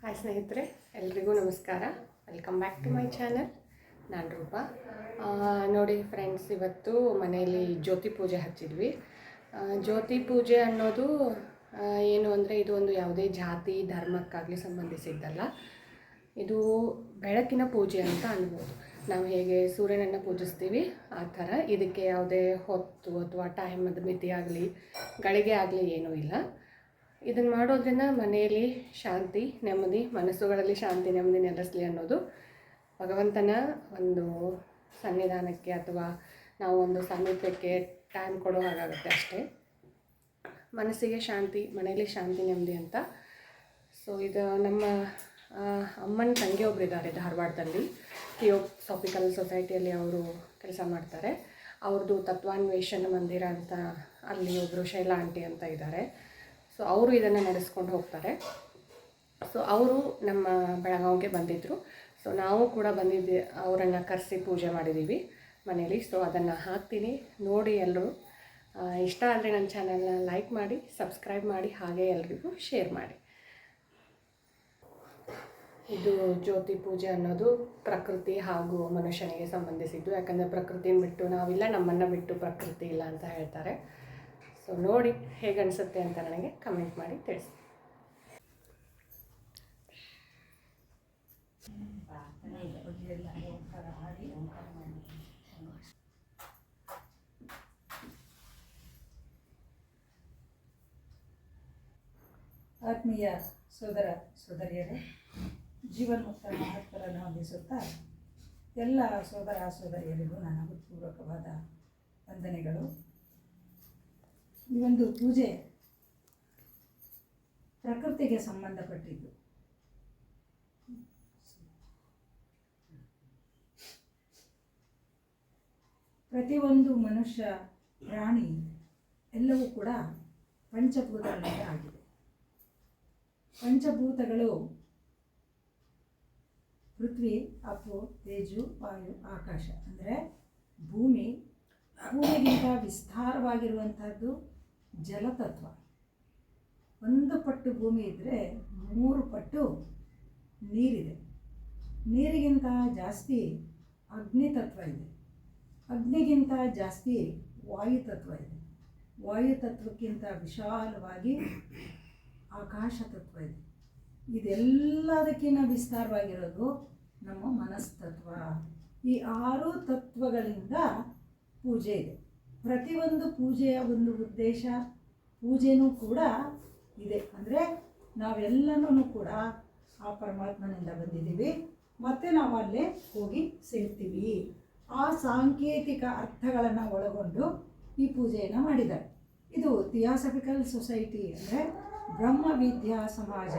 Hi ಸ್ನೇಹಿತರೆ, ಎಲ್ರಿಗೂ ನಮಸ್ಕಾರ. Welcome back to my channel ನಾನು ರೂಪ. ನೋಡಿ ಫ್ರೆಂಡ್ಸ್ ಇವತ್ತು ಮನೆಯಲ್ಲಿ ಜ್ಯೋತಿ ಪೂಜೆ ಹಚ್ಚಿದ್ವಿ. ಜ್ಯೋತಿ ಪೂಜೆ ಅನ್ನೋದು ಏನು ಅಂದರೆ ಇದು ಒಂದು ಯಾವುದೇ ಜಾತಿ, ಧರ್ಮಕ್ಕಾಗಲಿ ಸಂಬಂಧಿಸಿದ್ದಲ್ಲ. ಇದು ಬೆಳಕಿನ ಪೂಜೆ ಅಂತ ಅನ್ಬೋದು. ನಾವು ಹೇಗೆ ಸೂರ್ಯನನ್ನು ಪೂಜಿಸ್ತೀವಿ, ಆ ಥರ. ಇದಕ್ಕೆ ಯಾವುದೇ ಹೊತ್ತು ಅಥವಾ ಟೈಮದ ಮಿತಿ ಆಗಲಿ ಗಳಿಗೆ ಆಗಲಿ ಏನೂ ಇಲ್ಲ. ಇದನ್ನು ಮಾಡೋದ್ರಿಂದ ಮನೆಯಲ್ಲಿ ಶಾಂತಿ, ನೆಮ್ಮದಿ, ಮನಸ್ಸುಗಳಲ್ಲಿ ಶಾಂತಿ, ನೆಮ್ಮದಿ ನೆಲೆಸಲಿ ಅನ್ನೋದು ಭಗವಂತನ ಒಂದು ಸನ್ನಿಧಾನಕ್ಕೆ ಅಥವಾ ನಾವು ಒಂದು ಸಾನ್ನಿಧ್ಯಕ್ಕೆ ಟೈಮ್ ಕೊಡೋ ಹಾಗಾಗುತ್ತೆ ಅಷ್ಟೇ. ಮನಸ್ಸಿಗೆ ಶಾಂತಿ, ಮನೆಯಲ್ಲಿ ಶಾಂತಿ, ನೆಮ್ಮದಿ ಅಂತ. ಸೊ ಇದು ನಮ್ಮ ಅಮ್ಮನ ತಂಗಿ ಒಬ್ರು ಇದ್ದಾರೆ ಧಾರವಾಡದಲ್ಲಿ. ಥಿಯೋಸಾಫಿಕಲ್ ಸೊಸೈಟಿಯಲ್ಲಿ ಅವರು ಕೆಲಸ ಮಾಡ್ತಾರೆ. ಅವ್ರದ್ದು ತತ್ವಾನ್ವೇಷಣ ಮಂದಿರ ಅಂತ ಅಲ್ಲಿ ಒಬ್ಬರು ಶೈಲಾ ಆಂಟಿ ಅಂತ ಇದ್ದಾರೆ. ಸೊ ಅವರು ಇದನ್ನು ನಡೆಸ್ಕೊಂಡು ಹೋಗ್ತಾರೆ. ಸೊ ಅವರು ನಮ್ಮ ಬೆಳಗಾವಿಗೆ ಬಂದಿದ್ದರು ಸೊ ನಾವು ಕೂಡ ಬಂದಿದ್ದೆ, ಅವರನ್ನು ಕರೆಸಿ ಪೂಜೆ ಮಾಡಿದ್ದೀವಿ ಮನೇಲಿ ಸೊ ಅದನ್ನು ಹಾಕ್ತೀನಿ. ನೋಡಿ ಎಲ್ಲರೂ ಇಷ್ಟ ಆದರೆ ನನ್ನ ಚಾನಲ್ನ ಲೈಕ್ ಮಾಡಿ, ಸಬ್ಸ್ಕ್ರೈಬ್ ಮಾಡಿ, ಹಾಗೆ ಎಲ್ರಿಗೂ ಶೇರ್ ಮಾಡಿ. ಇದು ಜ್ಯೋತಿ ಪೂಜೆ ಅನ್ನೋದು ಪ್ರಕೃತಿ ಹಾಗೂ ಮನುಷ್ಯನಿಗೆ ಸಂಬಂಧಿಸಿದ್ದು. ಯಾಕಂದರೆ ಪ್ರಕೃತಿನ ಬಿಟ್ಟು ನಾವಿಲ್ಲ, ನಮ್ಮನ್ನು ಬಿಟ್ಟು ಪ್ರಕೃತಿ ಇಲ್ಲ ಅಂತ ಹೇಳ್ತಾರೆ. ಸೊ ನೋಡಿ ಹೇಗೆ ಅನಿಸುತ್ತೆ ಅಂತ ನನಗೆ ಕಮೆಂಟ್ ಮಾಡಿ ತಿಳಿಸಿ. ಆತ್ಮೀಯ ಸೋದರ ಸೋದರಿಯರೇ ಜೀವನ್ಮುಕ್ತ ಮಹತ್ವರನ್ನು ಹೊಂದಿಸುತ್ತಾ ಎಲ್ಲ ಸೋದರ ಸೋದರಿಯರಿಗೂ ನನ್ನ ಹೃತ್ಪೂರ್ವಕವಾದ ವಂದನೆಗಳು. ಈ ಒಂದು ಪೂಜೆ ಪ್ರಕೃತಿಗೆ ಸಂಬಂಧಪಟ್ಟಿದ್ದು. ಪ್ರತಿಯೊಂದು ಮನುಷ್ಯ, ಪ್ರಾಣಿ ಎಲ್ಲವೂ ಕೂಡ ಪಂಚಭೂತಗಳಿಂದ ಆಗಿದೆ. ಪಂಚಭೂತಗಳು ಪೃಥ್ವಿ, ಅಪ್ಪು, ತೇಜು, ವಾಯು, ಆಕಾಶ. ಅಂದರೆ ಭೂಮಿ, ಭೂಮಿಗಿಂತ ವಿಸ್ತಾರವಾಗಿರುವಂಥದ್ದು ಜಲತತ್ವ. ಒಂದು ಪಟ್ಟು ಭೂಮಿ ಇದ್ದರೆ ಮೂರು ಪಟ್ಟು ನೀರಿದೆ. ನೀರಿಗಿಂತ ಜಾಸ್ತಿ ಅಗ್ನಿ ತತ್ವ ಇದೆ. ಅಗ್ನಿಗಿಂತ ಜಾಸ್ತಿ ವಾಯು ತತ್ವ ಇದೆ. ವಾಯು ತತ್ವಕ್ಕಿಂತ ವಿಶಾಲವಾಗಿ ಆಕಾಶ ತತ್ವ ಇದೆ. ಇದೆಲ್ಲದಕ್ಕಿಂತ ವಿಸ್ತಾರವಾಗಿರೋದು ನಮ್ಮ ಮನಸ್ತತ್ವ. ಈ ಆರು ತತ್ವಗಳಿಂದ ಪೂಜೆ ಇದೆ. ಪ್ರತಿಯೊಂದು ಪೂಜೆಯ ಒಂದು ಉದ್ದೇಶ ಪೂಜೆನೂ ಕೂಡ ಇದೆ. ಅಂದರೆ ನಾವೆಲ್ಲನೂ ಕೂಡ ಆ ಪರಮಾತ್ಮನಿಂದ ಬಂದಿದ್ದೀವಿ. ಮತ್ತು ನಾವು ಅಲ್ಲೇ ಹೋಗಿ ಸೇರ್ತೀವಿ. ಆ ಸಾಂಕೇತಿಕ ಅರ್ಥಗಳನ್ನು ಒಳಗೊಂಡು ಈ ಪೂಜೆಯನ್ನು ಮಾಡಿದ್ದಾರೆ. ಇದು ಥಿಯಾಸಫಿಕಲ್ ಸೊಸೈಟಿ ಅಂದರೆ ಬ್ರಹ್ಮ ವಿದ್ಯಾ ಸಮಾಜ.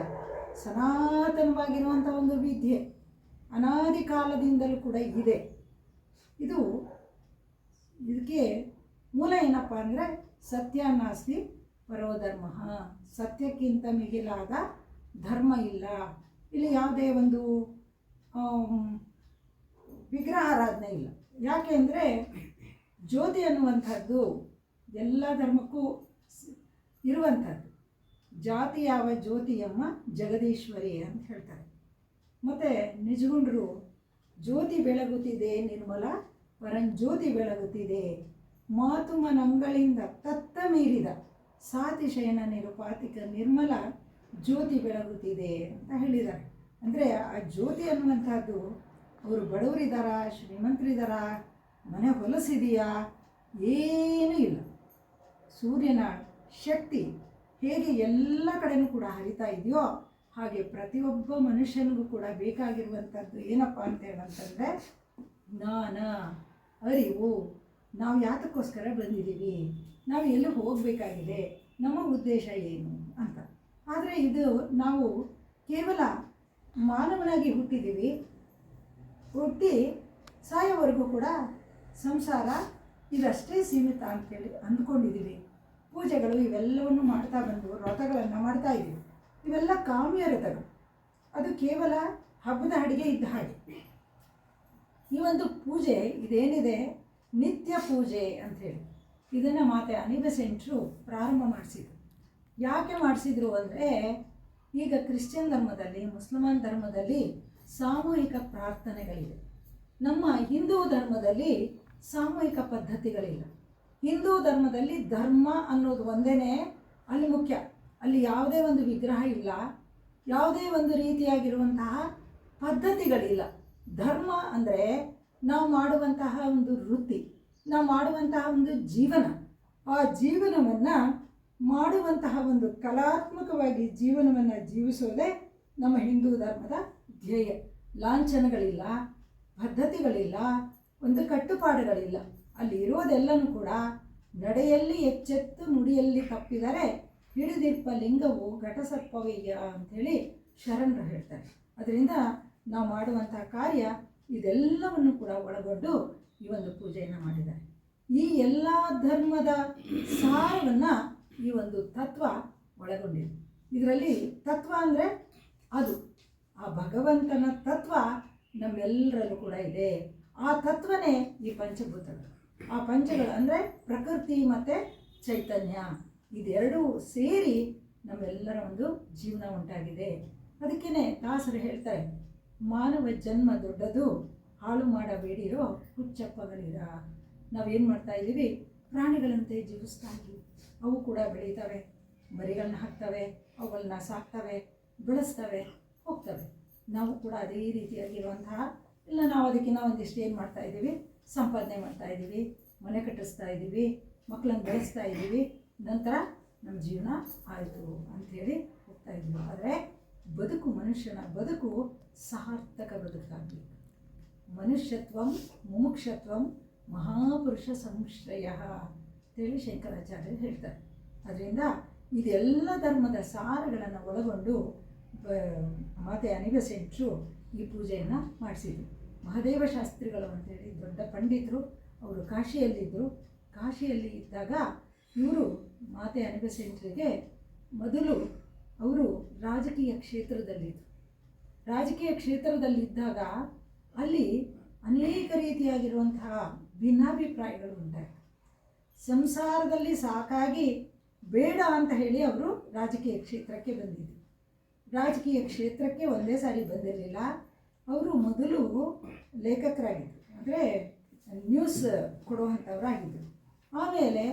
ಸನಾತನವಾಗಿರುವಂಥ ಒಂದು ವಿದ್ಯೆ. ಅನಾದಿ ಕಾಲದಿಂದಲೂ ಕೂಡ ಇದೆ. ಇದು ಇದಕ್ಕೆ ಮೂಲ ಏನಪ್ಪ ಅಂದರೆ ಸತ್ಯ ನಾಸ್ತಿ ಪರೋಧರ್ಮ. ಸತ್ಯಕ್ಕಿಂತ ಮಿಗಿಲಾದ ಧರ್ಮ ಇಲ್ಲ. ಇಲ್ಲಿ ಯಾವುದೇ ಒಂದು ವಿಗ್ರಹಾರಾಧನೆ ಇಲ್ಲ. ಯಾಕೆ ಅಂದರೆ ಜ್ಯೋತಿ ಅನ್ನುವಂಥದ್ದು ಎಲ್ಲ ಧರ್ಮಕ್ಕೂ ಇರುವಂಥದ್ದು. ಜಾತಿ ಯಾವ ಜ್ಯೋತಿಯಮ್ಮ ಜಗದೀಶ್ವರಿ ಅಂತ ಹೇಳ್ತಾರೆ. ಮತ್ತು ನಿಜಗುಂಡ್ರು, ಜ್ಯೋತಿ ಬೆಳಗುತ್ತಿದೆ ನಿರ್ಮಲ, ಪರಂಜ್ಯೋತಿ ಬೆಳಗುತ್ತಿದೆ. ಮಾತು ಮನಂಗಳಿಂದ ತತ್ತ ಮೀರಿದ ಸಾತಿಶಯನ ನಿರುಪಾತಿಕ ನಿರ್ಮಲ ಜ್ಯೋತಿ ಬೆಳಗುತ್ತಿದೆ ಅಂತ ಹೇಳಿದ್ದಾರೆ. ಅಂದರೆ ಆ ಜ್ಯೋತಿ ಅನ್ನುವಂಥದ್ದು ಅವರು ಬಡವರಿದ್ದಾರಾ ಶ್ರೀಮಂತರಿದ್ದಾರಾ ಮನೆ ಹೊಲಸಿದೆಯಾ, ಏನೂ ಇಲ್ಲ. ಸೂರ್ಯನ ಶಕ್ತಿ ಹೇಗೆ ಎಲ್ಲ ಕಡೆನೂ ಕೂಡ ಹರಿತಾ ಇದೆಯೋ ಹಾಗೆ ಪ್ರತಿಯೊಬ್ಬ ಮನುಷ್ಯನಿಗೂ ಕೂಡ ಬೇಕಾಗಿರುವಂಥದ್ದು ಏನಪ್ಪ ಅಂತ ಹೇಳಂತಂದರೆ ಜ್ಞಾನ, ಅರಿವು ನಾವು ಯಾತಕ್ಕೋಸ್ಕರ ಬಂದಿದ್ದೀವಿ? ನಾವು ಎಲ್ಲಿ ಹೋಗಬೇಕಾಗಿದೆ? ನಮ್ಮ ಉದ್ದೇಶ ಏನು ಅಂತ. ಆದರೆ ಇದು ನಾವು ಕೇವಲ ಮಾನವನಾಗಿ ಹುಟ್ಟಿದ್ದೀವಿ. ಹುಟ್ಟಿ ಸಾಯೋವರೆಗೂ ಕೂಡ ಸಂಸಾರ ಇದಷ್ಟೇ ಸೀಮಿತ ಅಂತೇಳಿ ಅಂದ್ಕೊಂಡಿದ್ದೀವಿ. ಪೂಜೆಗಳು ಇವೆಲ್ಲವನ್ನು ಮಾಡ್ತಾ ಬಂದು, ವ್ರತಗಳನ್ನು ಮಾಡ್ತಾ ಇದ್ದೀವಿ. ಇವೆಲ್ಲ ಕಾಮ್ಯ ರಥಗಳು ಅದು ಕೇವಲ ಹಬ್ಬದ ಅಡಿಗೆ ಇದ್ದ ಹಾಗೆ. ಈ ಒಂದು ಪೂಜೆ ಇದೇನಿದೆ? ನಿತ್ಯ ಪೂಜೆ ಅಂಥೇಳಿ ಇದನ್ನು ಮಾತೆ ಅನಿಬಸೆಂಟ್ರು ಪ್ರಾರಂಭ ಮಾಡಿಸಿದ್ರು. ಯಾಕೆ ಮಾಡಿಸಿದ್ರು ಅಂದರೆ, ಈಗ ಕ್ರಿಶ್ಚಿಯನ್ ಧರ್ಮದಲ್ಲಿ, ಮುಸಲ್ಮಾನ್ ಧರ್ಮದಲ್ಲಿ ಸಾಮೂಹಿಕ ಪ್ರಾರ್ಥನೆಗಳಿವೆ. ನಮ್ಮ ಹಿಂದೂ ಧರ್ಮದಲ್ಲಿ ಸಾಮೂಹಿಕ ಪದ್ಧತಿಗಳಿಲ್ಲ. ಹಿಂದೂ ಧರ್ಮದಲ್ಲಿ ಧರ್ಮ ಅನ್ನೋದು ಒಂದೇ ಅಲ್ಲಿ ಮುಖ್ಯ. ಅಲ್ಲಿ ಯಾವುದೇ ಒಂದು ವಿಗ್ರಹ ಇಲ್ಲ. ಯಾವುದೇ ಒಂದು ರೀತಿಯಾಗಿರುವಂತಹ ಪದ್ಧತಿಗಳಿಲ್ಲ. ಧರ್ಮ ಅಂದರೆ ನಾವು ಮಾಡುವಂತಹ ಒಂದು ವೃತ್ತಿ, ನಾವು ಮಾಡುವಂತಹ ಒಂದು ಜೀವನ, ಆ ಜೀವನವನ್ನು ಮಾಡುವಂತಹ ಒಂದು ಕಲಾತ್ಮಕವಾಗಿ ಜೀವನವನ್ನು ಜೀವಿಸೋದೇ ನಮ್ಮ ಹಿಂದೂ ಧರ್ಮದ ಧ್ಯೇಯ. ಲಾಂಛನಗಳಿಲ್ಲ, ಪದ್ಧತಿಗಳಿಲ್ಲ, ಒಂದು ಕಟ್ಟುಪಾಡುಗಳಿಲ್ಲ. ಅಲ್ಲಿ ಇರೋದೆಲ್ಲನೂ ಕೂಡ ನಡೆಯಲ್ಲಿ ಎಚ್ಚೆತ್ತು ನುಡಿಯಲ್ಲಿ ತಪ್ಪಿದರೆ ಹಿಡಿದಿರ್ಪ ಲಿಂಗವು ಘಟಸರ್ಪವಯ್ಯ ಅಂಥೇಳಿ ಶರಣರು ಹೇಳ್ತಾರೆ. ಅದರಿಂದ ನಾವು ಮಾಡುವಂಥ ಕಾರ್ಯ ಇದೆಲ್ಲವನ್ನು ಕೂಡ ಒಳಗೊಂಡು ಈ ಒಂದು ಪೂಜೆಯನ್ನು ಮಾಡಿದ್ದಾರೆ. ಈ ಎಲ್ಲ ಧರ್ಮದ ಸಾರವನ್ನು ಈ ಒಂದು ತತ್ವ ಒಳಗೊಂಡಿದೆ. ಇದರಲ್ಲಿ ತತ್ವ ಅಂದರೆ ಅದು. ಆ ಭಗವಂತನ ತತ್ವ ನಮ್ಮೆಲ್ಲರಲ್ಲೂ ಕೂಡ ಇದೆ. ಆ ತತ್ವನೇ ಈ ಪಂಚಭೂತಗಳು. ಆ ಪಂಚಗಳು ಅಂದರೆ ಪ್ರಕೃತಿ ಮತ್ತು ಚೈತನ್ಯ. ಇದೆರಡೂ ಸೇರಿ ನಮ್ಮೆಲ್ಲರ ಒಂದು ಜೀವನ ಉಂಟಾಗಿದೆ. ಅದಕ್ಕೇ ದಾಸರು ಹೇಳ್ತಾರೆ ಮಾನವ ಜನ್ಮ ದೊಡ್ಡದು, ಹಾಳು ಮಾಡಬೇಡಿರೋ ಹುಚ್ಚಪ್ಪಗಳಿರ? ನಾವೇನು ಮಾಡ್ತಾ ಇದ್ದೀವಿ? ಪ್ರಾಣಿಗಳಂತೆ ಜೀವಿಸ್ತಾ ಇದ್ದೀವಿ ಅವು ಕೂಡ ಬೆಳೀತವೆ. ಮರಿಗಳನ್ನ ಹಾಕ್ತವೆ ಅವುಗಳನ್ನ ಸಾಕ್ತವೆ, ಬೆಳೆಸ್ತವೆ, ಹೋಗ್ತವೆ. ನಾವು ಕೂಡ ಅದೇ ರೀತಿಯಾಗಿರುವಂತಹ, ಇಲ್ಲ ನಾವು ಅದಕ್ಕಿಂತ ಒಂದಿಷ್ಟು ಏನು ಮಾಡ್ತಾ ಇದ್ದೀವಿ? ಸಂಪಾದನೆ ಮಾಡ್ತಾ ಇದ್ದೀವಿ, ಮನೆ ಕಟ್ಟಿಸ್ತಾ ಇದ್ದೀವಿ ಮಕ್ಕಳನ್ನು ಬೆಳೆಸ್ತಾ ಇದ್ದೀವಿ. ನಂತರ ನಮ್ಮ ಜೀವನ ಆಯಿತು ಅಂಥೇಳಿ ಹೋಗ್ತಾ ಇದ್ದೀವಿ ಆದರೆ ಬದುಕು ಮನುಷ್ಯನ ಬದುಕು ಸಾರ್ಥಕ ಬದುಕಾಗಬೇಕು ಮನುಷ್ಯತ್ವಂ ಮುಮುಕ್ಷತ್ವಂ ಮಹಾಪುರುಷ ಸಂಶ್ರಯ ಅಂತೇಳಿ ಶಂಕರಾಚಾರ್ಯರು ಹೇಳ್ತಾರೆ. ಅದರಿಂದ ಇದೆಲ್ಲ ಧರ್ಮದ ಸಾರಗಳನ್ನು ಒಳಗೊಂಡು ಮಾತೆ ಅನಿವಸೆಂಟ್ರು ಈ ಪೂಜೆಯನ್ನು ಮಾಡಿಸಿದ್ರು. ಮಹದೇವ ಶಾಸ್ತ್ರಿಗಳು ಅಂತೇಳಿ ದೊಡ್ಡ ಪಂಡಿತರು, ಅವರು ಕಾಶಿಯಲ್ಲಿದ್ದರು. ಕಾಶಿಯಲ್ಲಿ ಇದ್ದಾಗ ಇವರು ಮಾತೆ ಅನಿವಸೆಂಟ್ರಿಗೆ ಮೊದಲು ಅವರು ರಾಜಕೀಯ ಕ್ಷೇತ್ರದಲ್ಲಿದ್ದರು. ರಾಜಕೀಯ ಕ್ಷೇತ್ರದಲ್ಲಿದ್ದಾಗ ಅಲ್ಲಿ ಅನೇಕ ರೀತಿಯಾಗಿರುವಂತಹ ಭಿನ್ನಾಭಿಪ್ರಾಯಗಳು ಉಂಟಾಯಿತು. ಸಂಸಾರದಲ್ಲಿ ಸಾಕಾಗಿ ಬೇಡ ಅಂತ ಹೇಳಿ ಅವರು ರಾಜಕೀಯ ಕ್ಷೇತ್ರಕ್ಕೆ ಬಂದಿದ್ದರು. ರಾಜಕೀಯ ಕ್ಷೇತ್ರಕ್ಕೆ ಒಂದೇ ಸಾರಿ ಬಂದಿರಲಿಲ್ಲ. ಅವರು ಮೊದಲು ಲೇಖಕರಾಗಿದ್ದರು. ಅಂದರೆ ನ್ಯೂಸ್ ಕೊಡುವಂಥವರಾಗಿದ್ದರು. ಆಮೇಲೆ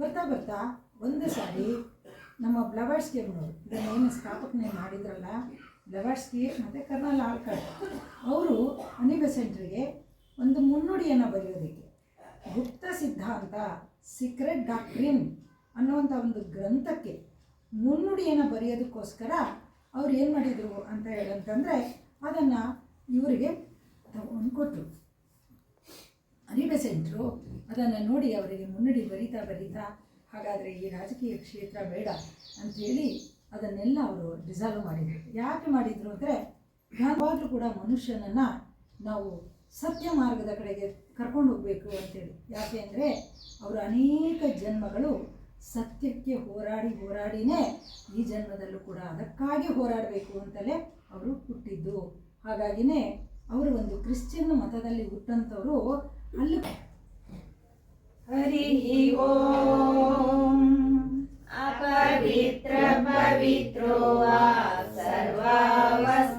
ಬರ್ತಾ ಬರ್ತಾ ಒಂದು ಸಾರಿ ನಮ್ಮ ಬ್ಲವರ್ಸ್ಗೆ ಅವರು ಇದನ್ನೇನು ಸ್ಥಾಪಕನೆ ಮಾಡಿದ್ರಲ್ಲ, ಬ್ಲವರ್ಸ್ಗೆ ಮತ್ತು ಕರ್ನಲ್ ಆಳ್ಕರ್ ಅವರು ಅನಿಬೆಸೆಂಟ್ರಿಗೆ ಒಂದು ಮುನ್ನುಡಿಯನ್ನು ಬರೆಯೋದಕ್ಕೆ. ಗುಪ್ತ ಸಿದ್ಧಾಂತ ಸೀಕ್ರೆಟ್ ಡಾಕ್ಟ್ರಿನ್ ಅನ್ನುವಂಥ ಒಂದು ಗ್ರಂಥಕ್ಕೆ ಮುನ್ನುಡಿಯನ್ನು ಬರೆಯೋದಕ್ಕೋಸ್ಕರ ಅವ್ರು ಏನು ಮಾಡಿದರು ಅಂತ ಹೇಳಂತಂದರೆ ಅದನ್ನು ಇವರಿಗೆ ತಗೊಂಡು ಕೊಟ್ಟರು ಅನಿಬೆಸೆಂಟ್ರು ಅದನ್ನು ನೋಡಿ ಅವರಿಗೆ ಮುನ್ನುಡಿ ಬರೀತಾ ಬರೀತಾ ಹಾಗಾದರೆ ಈ ರಾಜಕೀಯ ಕ್ಷೇತ್ರ ಬೇಡ ಅಂಥೇಳಿ ಅದನ್ನೆಲ್ಲ ಅವರು ಡಿಸಾಲ್ವ್ ಮಾಡಿದರು. ಯಾಕೆ ಮಾಡಿದರು ಅಂದರೆ ಯಾವಾಗಲೂ ಕೂಡ ಮನುಷ್ಯನನ್ನು ನಾವು ಸತ್ಯ ಮಾರ್ಗದ ಕಡೆಗೆ ಕರ್ಕೊಂಡು ಹೋಗಬೇಕು ಅಂತೇಳಿ ಯಾಕೆ ಅಂದರೆ ಅವರು ಅನೇಕ ಜನ್ಮಗಳು ಸತ್ಯಕ್ಕೆ ಹೋರಾಡಿ ಹೋರಾಡಿನೇ ಈ ಜನ್ಮದಲ್ಲೂ ಕೂಡ ಅದಕ್ಕಾಗಿ ಹೋರಾಡಬೇಕು ಅಂತಲೇ ಅವರು ಹುಟ್ಟಿದ್ದು. ಹಾಗಾಗಿನೇ ಅವರು ಒಂದು ಕ್ರಿಶ್ಚಿಯನ್ ಮತದಲ್ಲಿ ಹುಟ್ಟಂಥವರು ಅಲ್ಲಿ हरि ओ अपवित्र पवित्रो वा सर्वावस्था।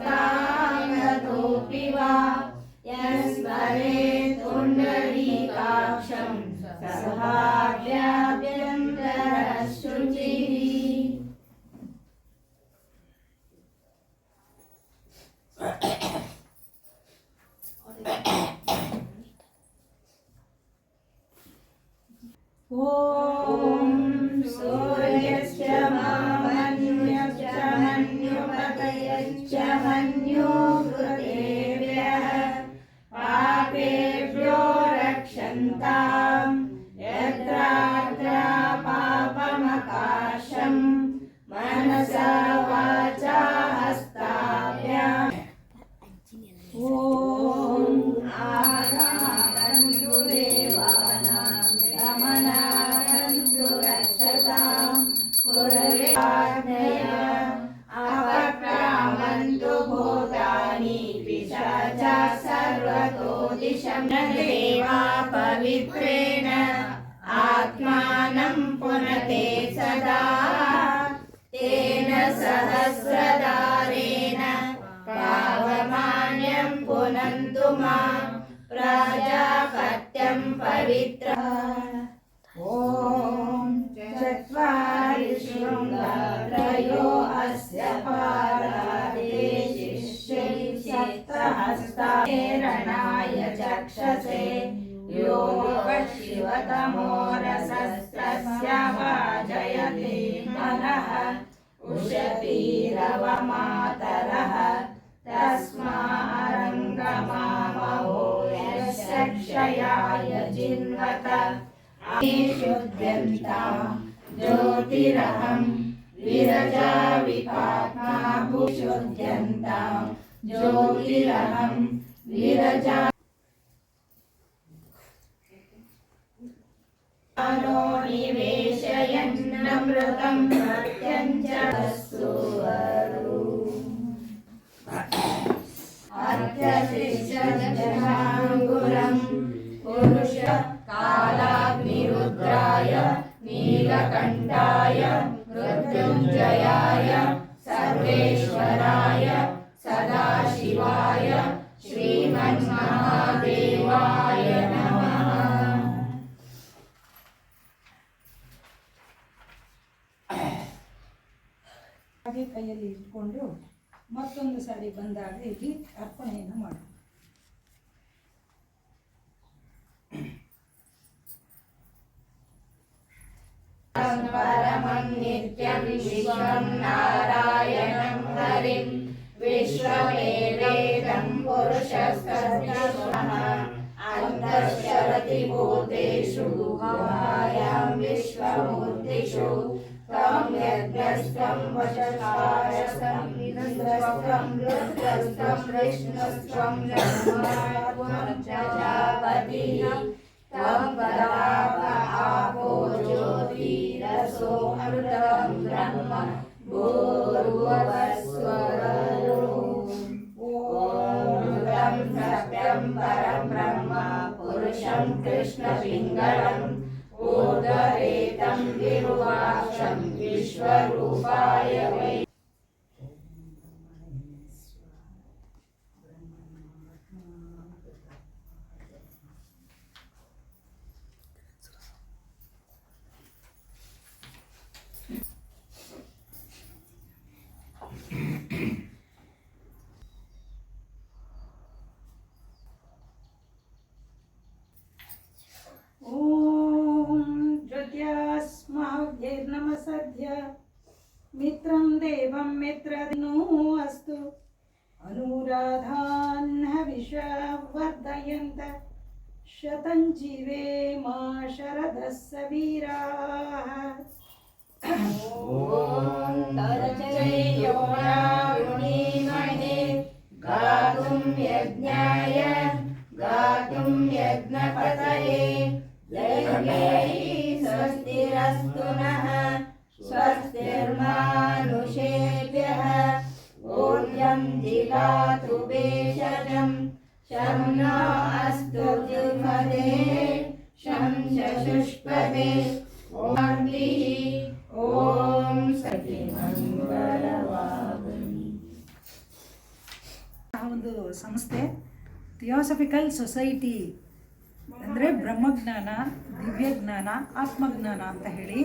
అంతా. सहस्रदारेण पावमान्यं पुनन्तु मा प्राजापत्यं पवित्र ॐ चत्वारि शृङ्गारयो अस्य पारादेशिष्यैस्तहस्तारणाय चक्षसे योग शिवतमोरसस्तस्य वाजयते मनः उशतीरवमातरः तस्मारङ्गमामहो यस्य क्षयाय जिन्वत शुद्ध्यन्तां ज्योतिरहं विरजा विपात्मा भूशुद्ध्यन्तां ज्योतिरहं विरजा निवेशयन्नमृतं सत्यञ्च सुवरु अर्घशिष्यजनाङ्गुरं आपण आहे ना म्हणून नित्यं विश्वं नारायणं हरिं। विश्वमेवेदं पुरुषस्तस्मिन् अन्तश्चरति भूतेषु गुहायां विश्वमूर्तिषु। त्वं यज्ञस्त्वं वचसायसम् ज्योतिरसो अमृतं ब्रह्म भूर्भुवस्वरो ॐ सत्यं ब्रह्म पुरुषं कृष्णपिङ्गलम् ऊर्ध्वरेतं विरुवाक्षं विश्वरूपाय वै शरदः ಒಂದು ಸಂಸ್ಥೆ ಥಿಯೋಸಫಿಕಲ್ ಸೊಸೈಟಿ ಅಂದರೆ ಬ್ರಹ್ಮಜ್ಞಾನ, ದಿವ್ಯಜ್ಞಾನ, ಆತ್ಮಜ್ಞಾನ ಅಂತ ಹೇಳಿ.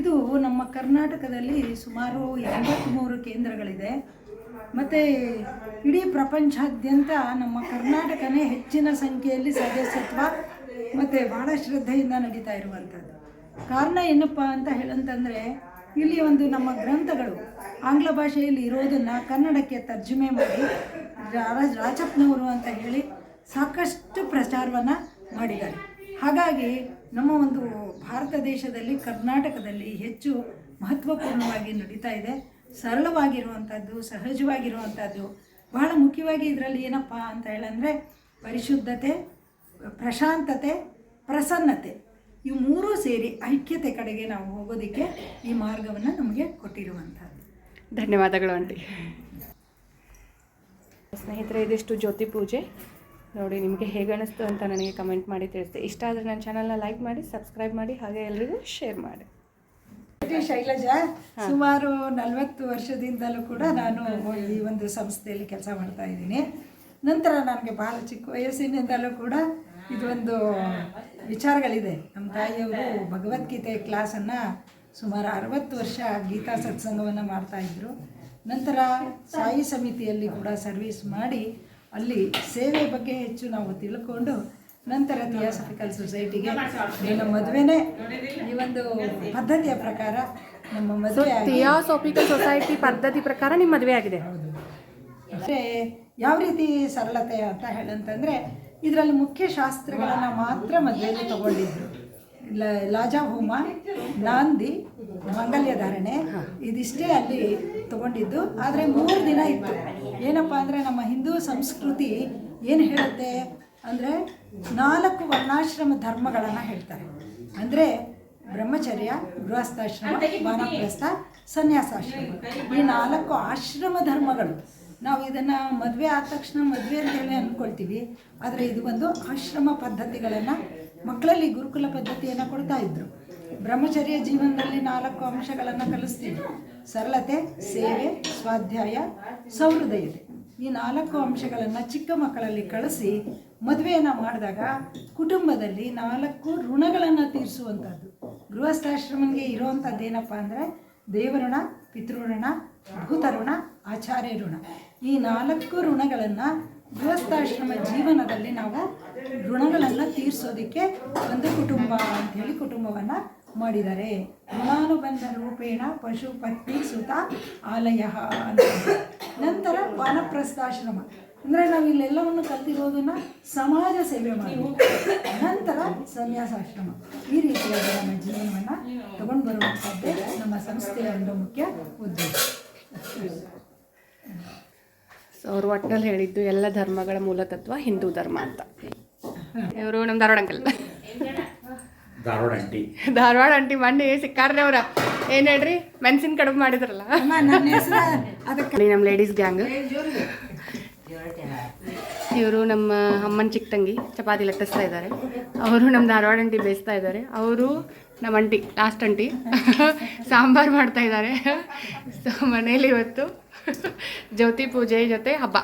ಇದು ನಮ್ಮ ಕರ್ನಾಟಕದಲ್ಲಿ ಸುಮಾರು ಎಂಬತ್ತ್ಮೂರು ಕೇಂದ್ರಗಳಿದೆ. ಮತ್ತು ಇಡೀ ಪ್ರಪಂಚಾದ್ಯಂತ ನಮ್ಮ ಕರ್ನಾಟಕನೇ ಹೆಚ್ಚಿನ ಸಂಖ್ಯೆಯಲ್ಲಿ ಸದಸ್ಯತ್ವ ಮತ್ತು ಭಾಳ ಶ್ರದ್ಧೆಯಿಂದ ನಡೀತಾ ಇರುವಂಥದ್ದು. ಕಾರಣ ಏನಪ್ಪ ಅಂತ ಹೇಳಂತಂದರೆ ಇಲ್ಲಿ ಒಂದು ನಮ್ಮ ಗ್ರಂಥಗಳು ಆಂಗ್ಲ ಭಾಷೆಯಲ್ಲಿ ಇರೋದನ್ನು ಕನ್ನಡಕ್ಕೆ ತರ್ಜುಮೆ ಮಾಡಿ ರಾಜಪ್ಪನವರು ಅಂತ ಹೇಳಿ ಸಾಕಷ್ಟು ಪ್ರಚಾರವನ್ನು ಮಾಡಿದ್ದಾರೆ. ಹಾಗಾಗಿ ನಮ್ಮ ಒಂದು ಭಾರತ ದೇಶದಲ್ಲಿ, ಕರ್ನಾಟಕದಲ್ಲಿ ಹೆಚ್ಚು ಮಹತ್ವಪೂರ್ಣವಾಗಿ ನಡೀತಾ ಇದೆ. ಸರಳವಾಗಿರುವಂಥದ್ದು ಸಹಜವಾಗಿರುವಂಥದ್ದು ಬಹಳ ಮುಖ್ಯವಾಗಿ ಇದರಲ್ಲಿ ಏನಪ್ಪ ಅಂತ ಹೇಳಂದರೆ ಪರಿಶುದ್ಧತೆ, ಪ್ರಶಾಂತತೆ, ಪ್ರಸನ್ನತೆ. ಇವು ಮೂರೂ ಸೇರಿ ಐಕ್ಯತೆ ಕಡೆಗೆ ನಾವು ಹೋಗೋದಕ್ಕೆ ಈ ಮಾರ್ಗವನ್ನು ನಮಗೆ ಕೊಟ್ಟಿರುವಂಥದ್ದು. ಧನ್ಯವಾದಗಳು ಆಂಟಿ. ಸ್ನೇಹಿತರೆ ಇದಿಷ್ಟು ಜ್ಯೋತಿ ಪೂಜೆ. ನೋಡಿ ನಿಮಗೆ ಹೇಗೆ ಅನಿಸ್ತು ಅಂತ ನನಗೆ ಕಮೆಂಟ್ ಮಾಡಿ ತಿಳಿಸಿ ಇಷ್ಟ ಆದರೆ ನನ್ನ ಚಾನಲ್ನ ಲೈಕ್ ಮಾಡಿ ಸಬ್ಸ್ಕ್ರೈಬ್ ಮಾಡಿ ಹಾಗೆ ಎಲ್ಲರಿಗೂ ಶೇರ್ ಮಾಡಿ. ಶೈಲಜಾ ಸುಮಾರು ನಲವತ್ತು ವರ್ಷದಿಂದಲೂ ಕೂಡ ನಾನು ಈ ಒಂದು ಸಂಸ್ಥೆಯಲ್ಲಿ ಕೆಲಸ ಮಾಡ್ತಾ ಇದ್ದೀನಿ. ನಂತರ ನನಗೆ ಭಾಳ ಚಿಕ್ಕ ವಯಸ್ಸಿನಿಂದಲೂ ಕೂಡ ಇದೊಂದು ವಿಚಾರಗಳಿದೆ. ನಮ್ಮ ತಾಯಿಯವರು ಭಗವದ್ಗೀತೆ ಕ್ಲಾಸನ್ನು ಸುಮಾರು ಅರವತ್ತು ವರ್ಷ ಗೀತಾ ಸತ್ಸಂಗವನ್ನು ಮಾಡ್ತಾಯಿದ್ರು ನಂತರ ಸಾಯಿ ಸಮಿತಿಯಲ್ಲಿ ಕೂಡ ಸರ್ವಿಸ್ ಮಾಡಿ ಅಲ್ಲಿ ಸೇವೆ ಬಗ್ಗೆ ಹೆಚ್ಚು ನಾವು ತಿಳ್ಕೊಂಡು ನಂತರ ಥಿಯಾಸಫಿಕಲ್ ಸೊಸೈಟಿಗೆ ನನ್ನ ಮದುವೆನೇ ಈ ಒಂದು ಪದ್ಧತಿಯ ಪ್ರಕಾರ ನಮ್ಮ ಮದುವೆ ಥಿಯಾಸಫಿಕಲ್ ಥಿಯಾಸೋಫಿಕಲ್ ಸೊಸೈಟಿ ಪದ್ಧತಿ ಪ್ರಕಾರ ನಿಮ್ಮ ಮದುವೆ ಆಗಿದೆ. ಹೌದು. ಅಂದರೆ ಯಾವ ರೀತಿ ಸರಳತೆ ಅಂತ ಹೇಳಂತಂದರೆ ಇದರಲ್ಲಿ ಮುಖ್ಯ ಶಾಸ್ತ್ರಗಳನ್ನು ಮಾತ್ರ ಮದುವೆಯಲ್ಲಿ ತಗೊಂಡಿದ್ರು. ಹೋಮ ನಾಂದಿ, ಮಂಗಲ್ಯ ಧಾರಣೆ, ಇದಿಷ್ಟೇ ಅಲ್ಲಿ ತಗೊಂಡಿದ್ದು. ಆದರೆ ಮೂರು ದಿನ ಇತ್ತು. ಏನಪ್ಪ ಅಂದರೆ ನಮ್ಮ ಹಿಂದೂ ಸಂಸ್ಕೃತಿ ಏನು ಹೇಳುತ್ತೆ ಅಂದರೆ ನಾಲ್ಕು ವರ್ಣಾಶ್ರಮ ಧರ್ಮಗಳನ್ನು ಹೇಳ್ತಾರೆ. ಅಂದರೆ ಬ್ರಹ್ಮಚರ್ಯ, ಗೃಹಸ್ಥಾಶ್ರಮ, ವಾನಪ್ರಸ್ಥ, ಸನ್ಯಾಸಾಶ್ರಮ. ಈ ನಾಲ್ಕು ಆಶ್ರಮ ಧರ್ಮಗಳು ನಾವು ಇದನ್ನು ಮದುವೆ ಆದ ತಕ್ಷಣ ಮದುವೆ ಅಂತ ಹೇಳಿ ಅಂದ್ಕೊಳ್ತೀವಿ ಆದರೆ ಇದು ಒಂದು ಆಶ್ರಮ ಪದ್ಧತಿಗಳನ್ನು ಮಕ್ಕಳಲ್ಲಿ ಗುರುಕುಲ ಪದ್ಧತಿಯನ್ನು ಕೊಡ್ತಾ ಇದ್ರು. ಬ್ರಹ್ಮಚರ್ಯ ಜೀವನದಲ್ಲಿ ನಾಲ್ಕು ಅಂಶಗಳನ್ನು ಕಲಿಸ್ತೀವಿ. ಸರಳತೆ, ಸೇವೆ, ಸ್ವಾಧ್ಯಾಯ, ಸೌಹೃದಯತೆ. ಈ ನಾಲ್ಕು ಅಂಶಗಳನ್ನು ಚಿಕ್ಕ ಮಕ್ಕಳಲ್ಲಿ ಕಳಿಸಿ ಮದುವೆಯನ್ನು ಮಾಡಿದಾಗ ಕುಟುಂಬದಲ್ಲಿ ನಾಲ್ಕು ಋಣಗಳನ್ನು ತೀರಿಸುವಂಥದ್ದು. ಗೃಹಸ್ಥಾಶ್ರಮನಿಗೆ ಇರುವಂಥದ್ದು ಏನಪ್ಪ ಅಂದರೆ ದೇವಋಣ, ಪಿತೃಋಣ, ಭೂತಋಣ ಆಚಾರ್ಯ ಋಣ. ಈ ನಾಲ್ಕು ಋಣಗಳನ್ನು ಗೃಹಸ್ಥಾಶ್ರಮ ಜೀವನದಲ್ಲಿ ನಾವು ಋಣಗಳನ್ನು ತೀರಿಸೋದಕ್ಕೆ ಒಂದು ಕುಟುಂಬ ಅಂಥೇಳಿ ಕುಟುಂಬವನ್ನು ಮಾಡಿದ್ದಾರೆ. ಋಣಾನುಬಂಧ ರೂಪೇಣ ಪಶು ಪತ್ನಿ ಸುತ ಆಲಯ ಅಂತ ನಂತರ ವಾನಪ್ರಸ್ಥಾಶ್ರಮ. ಅಂದರೆ ನಾವು ಇಲ್ಲೆಲ್ಲವನ್ನು ಕಲ್ತಿರೋದನ್ನು ಸಮಾಜ ಸೇವೆ ಮಾಡಬೇಕು ನಂತರ ಸನ್ಯಾಸಾಶ್ರಮ. ಈ ರೀತಿಯಾಗಿ ನಮ್ಮ ಜೀವನವನ್ನು ತಗೊಂಡು ಬರುವಂಥದ್ದೇ ನಮ್ಮ ಸಂಸ್ಥೆಯ ಒಂದು ಮುಖ್ಯ ಉದ್ದೇಶ. ಸೊ ಅವ್ರು ಒಟ್ಟಿನಲ್ಲಿ ಹೇಳಿದ್ದು ಎಲ್ಲ ಧರ್ಮಗಳ ಮೂಲತತ್ವ ಹಿಂದೂ ಧರ್ಮ ಅಂತ. ಇವರು ನಮ್ಮ Dharwad uncle. Dharwad aunty Dharwad aunty ಮೊನ್ನೆ ಸಿಕ್ಕಾರ್ರಿ ಅವ್ರ. ಏನು ಹೇಳ್ರಿ? ಮೆಣಸಿನ ಕಡುಬು ಮಾಡಿದ್ರಲ್ಲ. ಅಮ್ಮ ನನ್ನ ಹೆಸರು ಅದಕ್ಕೆ. ನಮ್ಮ ಲೇಡೀಸ್ ಗ್ಯಾಂಗ್ ಇವರು ನಮ್ಮ ಅಮ್ಮನ ಚಿಕ್ಕ ತಂಗಿ ಚಪಾತಿ ಲಟ್ಟಿಸ್ತಾ ಇದ್ದಾರೆ ಅವರು ನಮ್ಮ ಧಾರವಾಡ ಅಂಟಿ ಬೇಯಿಸ್ತಾ ಇದ್ದಾರೆ ಅವರು ನಮ್ಮ ಅಂಟಿ ಲಾಸ್ಟ್ ಅಂಟಿ ಸಾಂಬಾರು ಮಾಡ್ತಾ ಇದ್ದಾರೆ ಸೊ ಮನೇಲಿ ಇವತ್ತು ಜ್ಯೋತಿ ಪೂಜೆ ಜೊತೆ ಹಬ್ಬ